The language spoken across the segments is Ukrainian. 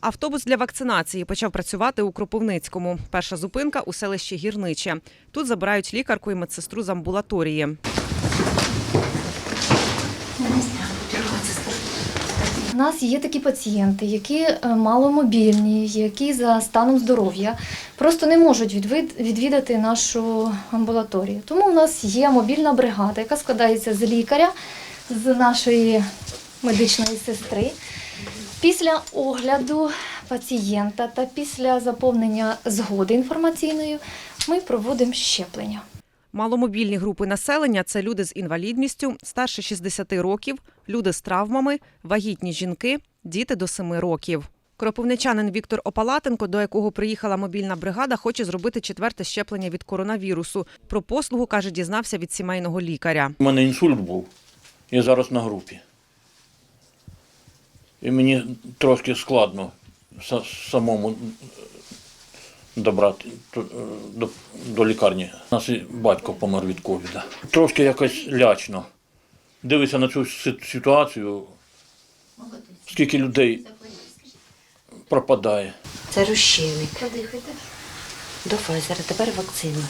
Автобус для вакцинації почав працювати у Кропивницькому. Перша зупинка у селищі Гірниче. Тут забирають лікарку і медсестру з амбулаторії. У нас є такі пацієнти, які е, маломобільні, які за станом здоров'я просто не можуть відвідати нашу амбулаторію. Тому у нас є мобільна бригада, яка складається з лікаря, з нашої медичної сестри. Після огляду пацієнта та після заповнення згоди інформаційної ми проводимо щеплення. Маломобільні групи населення це люди з інвалідністю, старше 60 років, люди з травмами, вагітні жінки, діти до 7 років. Кропивничанин Віктор Опалатенко, до якого приїхала мобільна бригада, хоче зробити четверте щеплення від коронавірусу. Про послугу каже, дізнався від сімейного лікаря. У мене інсульт був. Я зараз на групі. І мені трошки складно самому добрати е, до, до лікарні. У нас і батько помер від ковіда. Трошки якось лячно. Дивися на цю ситуацію, скільки людей пропадає. Це розчинник. До Файзера, тепер вакцина.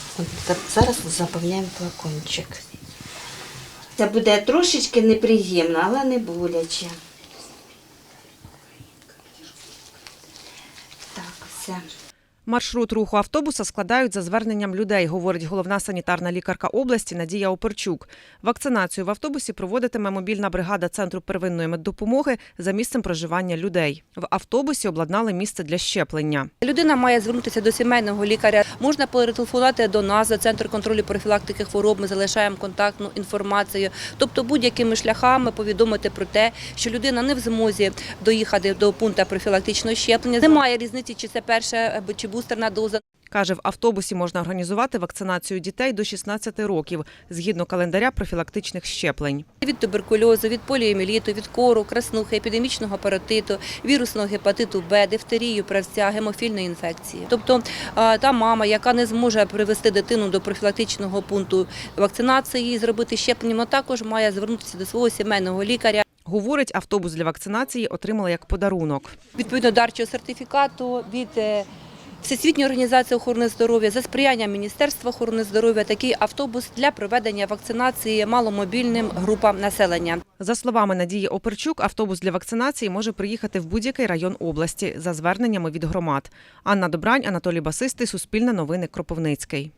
Зараз заповняємо флакончик. Це буде трошечки неприємно, але не боляче. Sam. Маршрут руху автобуса складають за зверненням людей, говорить головна санітарна лікарка області Надія Оперчук. Вакцинацію в автобусі проводитиме мобільна бригада центру первинної меддопомоги за місцем проживання людей. В автобусі обладнали місце для щеплення. Людина має звернутися до сімейного лікаря. Можна перетелефонувати до нас за центр контролю профілактики хвороб. Ми залишаємо контактну інформацію. Тобто будь-якими шляхами повідомити про те, що людина не в змозі доїхати до пункту профілактичного щеплення. Немає різниці, чи це перша або чи бустерна доза. Каже, в автобусі можна організувати вакцинацію дітей до 16 років згідно календаря профілактичних щеплень. Від туберкульозу, від поліоміеліту, від кору, краснухи, епідемічного паротиту, вірусного гепатиту Б, дифтерію, правця, гемофільної інфекції. Тобто та мама, яка не зможе привести дитину до профілактичного пункту вакцинації і зробити щеплення, вона також має звернутися до свого сімейного лікаря. Говорить, автобус для вакцинації отримала як подарунок. Відповідно дарчого сертифікату від е, Всесвітньої організації охорони здоров'я за сприяння Міністерства охорони здоров'я такий автобус для проведення вакцинації маломобільним групам населення. За словами Надії Оперчук, автобус для вакцинації може приїхати в будь-який район області за зверненнями від громад. Анна Добрань, Анатолій Басистий, Суспільне новини, Кропивницький.